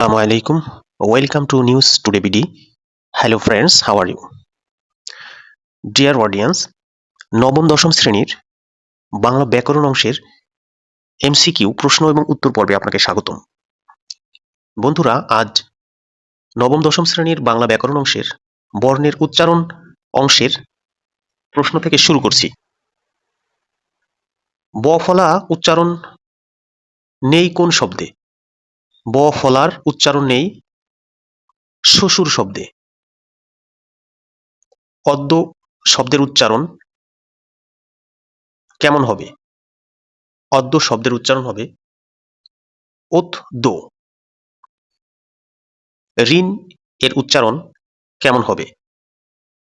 Assalamu alaikum. Welcome to News Today BD. Hello friends, how are you? Dear audience, নবম দশম শ্রেণির বাংলা ব্যাকরণ অংশের এমসিকিউ প্রশ্ন এবং উত্তর পর্বে আপনাকে স্বাগতম বন্ধুরা আজ নবম দশম শ্রেণির বাংলা ব্যাকরণ অংশের বর্ণের উচ্চারণ অংশের প্রশ্ন থেকে শুরু করছি ব ফলা উচ্চারণ নেই কোন শব্দে ব ফলার উচ্চারণ নেই। শ্বশুর শব্দে। অদ্য শব্দের উচ্চারণ কেমন হবে? অদ্য শব্দের উচ্চারণ হবে ওত দো। ঋণ এর উচ্চারণ কেমন হবে?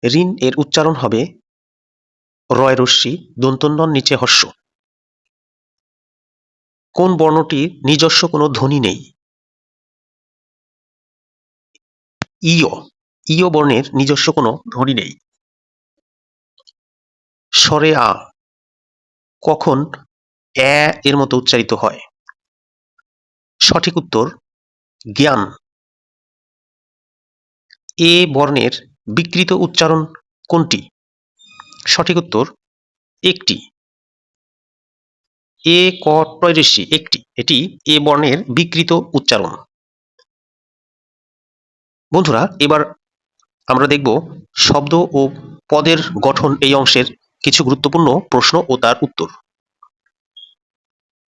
ঋণ এর উচ্চারণ হবে রয় রশ্মি, দন্তন্বন নিচে হস্য কোন বর্ণটির নিজস্ব কোনো ধ্বনি নেই? ইয় ইয় বর্ণের নিজস্ব কোনো ধ্বনি নেই। স্বরে আ, কখন এ এর মতো উচ্চারিত হয়। সঠিক উত্তর, জ্ঞান। এ বর্ণের বিকৃত উচ্চারণ কোনটি? সঠিক উত্তর, একটি। এ ক টয়রেসি একটি। এটি এ বর্ণের বিকৃত উচ্চারণ। বন্ধুরা, এবার আমরা দেখব শব্দ ও পদের গঠন এই অংশের কিছু গুরুত্বপূর্ণ প্রশ্ন ও তার উত্তর।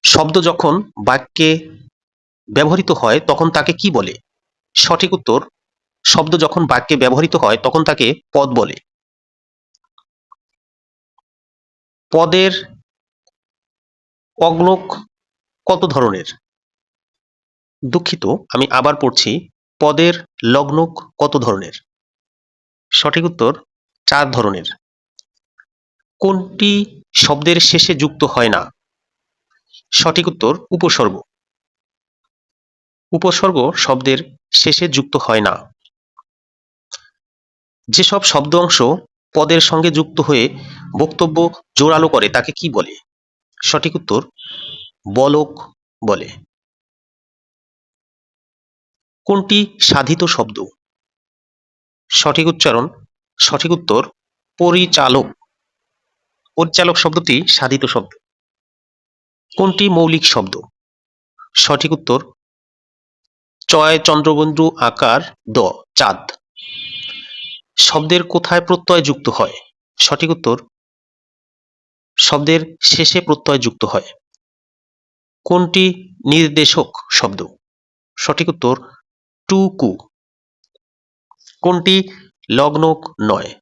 শব্দ যখন বাক্যে ব্যবহৃত হয়, তখন তাকে কি বলে? সঠিক উত্তর, শব্দ যখন বাক্যে ব্যবহৃত হয়, তখন তাকে পদ বলে। পদের অগ্নক কত ধরনের? দুঃখিত, আমি আবার পড়ছি পদের লগ্নক কত ধরনের? সঠিক উত্তর, চার ধরনের। কোনটি শব্দের শেষে যুক্ত হয় না? সঠিক উত্তর, উপসর্গ। উপসর্গ শব্দের শেষে যুক্ত হয় না। যেসব শব্দ অংশ পদের সঙ্গে যুক্ত হয়ে বক্তব্য জোরালো করে, তাকে কি বলে? সঠিক উত্তর, বলক বলে। কোনটি সাধিত শব্দ? সঠিক উচ্চারণ, সঠিক উত্তর, পরিচালক। পরিচালক শব্দটি সাধিত শব্দ। কোনটি মৌলিক শব্দ? সঠিক উত্তর, চয় চন্দ্রবন্ধু আকার দ, চাঁদ। শব্দের কোথায় প্রত্যয় যুক্ত হয়? সঠিক উত্তর, শব্দের শেষে প্রত্যয় যুক্ত হয়। কোনটি নির্দেশক শব্দ? সঠিক উত্তর টু কু কোনটি লগ্নক নয়?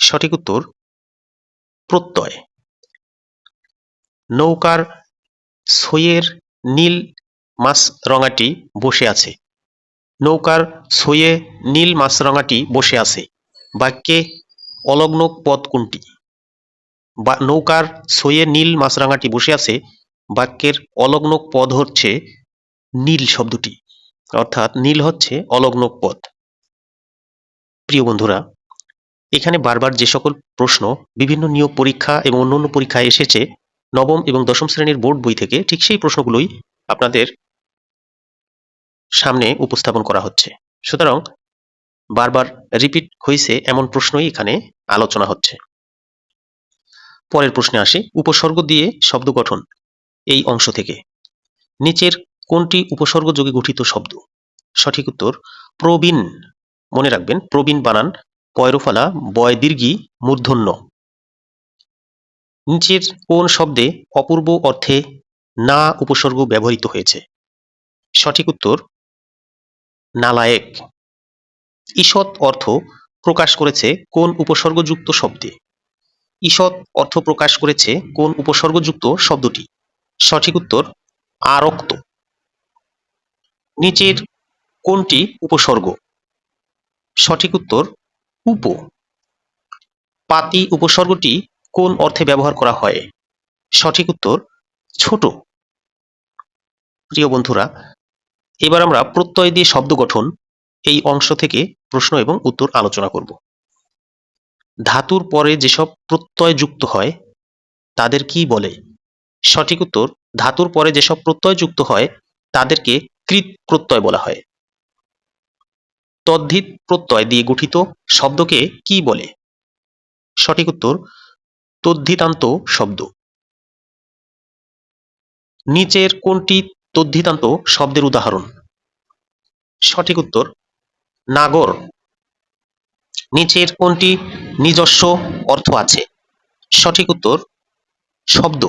সঠিক উত্তর, প্রত্যয়। নৌকার সইয়ের নীল মাছ রঙাটি বসে আছে। নৌকার সইয়ে নীল মাছরাঙাটি বসে আছে। বাক্যে অলগ্ন পদ কোনটি? বা, নৌকার সইয়ে নীল মাছরাঙাটি বসে আছে, বাক্যের অলগ্ন পদ হচ্ছে নীল শব্দটি। অর্থাৎ নীল হচ্ছে অলগ্ন পদ প্রিয় বন্ধুরা, এখানে বারবার যে সকল প্রশ্ন, বিভিন্ন নিয়োগ পরীক্ষা এবং অন্যান্য পরীক্ষায় এসেছে, নবম এবং দশম শ্রেণির বোর্ড বই থেকে ঠিক সেই প্রশ্নগুলোই আপনাদের সামনে উপস্থাপন করা হচ্ছে। সুতরাং বারবার রিপিট হয়েছে এমন প্রশ্নই এখানে আলোচনা হচ্ছে। পরের প্রশ্নে আসি। উপসর্গ দিয়ে শব্দ গঠন এই অংশ থেকে। নিচের কোনটি উপসর্গ যোগে গঠিত শব্দ? সঠিক উত্তর, প্রবীণ। মনে রাখবেন, প্রবীণ বানান, পয়রফালা, বয় দীর্ঘি, মূর্ধন্য। নিচের কোন শব্দে অপূর্ব অর্থে না উপসর্গ ব্যবহৃত হয়েছে? সঠিক উত্তর, নালায়েক। ঈষৎ অর্থ প্রকাশ করেছে কোন উপসর্গযুক্ত শব্দে? ঈষৎ অর্থ প্রকাশ করেছে কোন উপসর্গযুক্ত শব্দটি? সঠিক উত্তর, আরক্ত। নিচের কোনটি উপসর্গ? সঠিক উত্তর, উপ। পাতি উপসর্গটি কোন অর্থে ব্যবহার করা হয়? সঠিক উত্তর, ছোট। প্রিয় বন্ধুরা, এবার আমরা প্রত্যয় দিয়ে শব্দ গঠন এই অংশ থেকে প্রশ্ন এবং উত্তর আলোচনা করব। ধাতুর পরে যেসব প্রত্যয় যুক্ত হয়, তাদের কি বলে? সঠিক উত্তর, ধাতুর পরে যেসব প্রত্যয় যুক্ত হয়, তাদেরকে কৃত প্রত্যয় বলা হয়। তদ্ধিত প্রত্যয় দিয়ে গঠিত শব্দকে কি বলে? সঠিক উত্তর, তদ্ধিতান্ত শব্দ। নিচের কোনটি তদ্ধিতান্ত শব্দের উদাহরণ? সঠিক উত্তর, নাগর। নিচের কোনটি নিজস্ব অর্থ আছে? সঠিক উত্তর, শব্দ।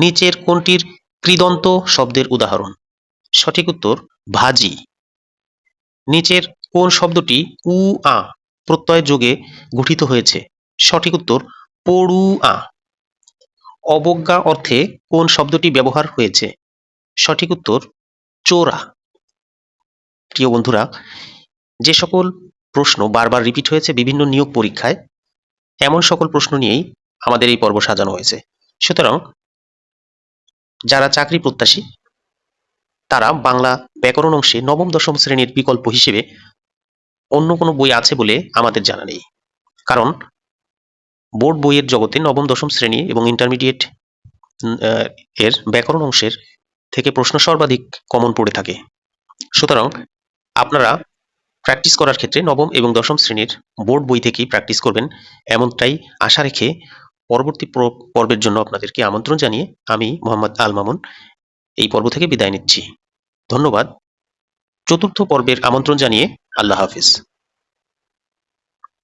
নিচের কোনটির কৃদন্ত শব্দের উদাহরণ? সঠিক উত্তর, ভাজি। নিচের কোন শব্দটি উ আ প্রত্যয় যোগে গঠিত হয়েছে? সঠিক উত্তর পড়ু আ অবজ্ঞা অর্থে কোন শব্দটি ব্যবহার হয়েছে? সঠিক উত্তর, চোরা। প্রিয় বন্ধুরা, যে সকল প্রশ্ন বারবার রিপিট হয়েছে বিভিন্ন নিয়োগ পরীক্ষায়, এমন সকল প্রশ্ন নিয়েই আমাদের এই পর্ব সাজানো হয়েছে। সুতরাং, যারা চাকরি প্রত্যাশী তারা বাংলা ব্যাকরণ অংশে নবম, দশম শ্রেণির বিকল্প হিসেবে অন্য কোনো বই আছে বলে আমাদের জানা নেই। কারণ বোর্ড বইয়ের জগতে নবম, দশম শ্রেণি এবং ইন্টারমিডিয়েট এর ব্যাকরণ অংশের থেকে প্রশ্ন সর্বাধিক কমন পড়ে থাকে। সুতরাং আপনারা প্র্যাকটিস করার ক্ষেত্রে নবম এবং দশম শ্রেণির বোর্ড বই থেকেই প্র্যাকটিস করবেন এমনটাই আশা রেখে পরবর্তী প্র- পর্বের জন্য আপনাদেরকে আমন্ত্রণ জানিয়ে আমি মোহাম্মদ আল মামুন এই পর্ব থেকে বিদায় নিচ্ছি। ধন্যবাদ। চতুর্থ পর্বের আমন্ত্রণ জানিয়ে আল্লাহ হাফিজ।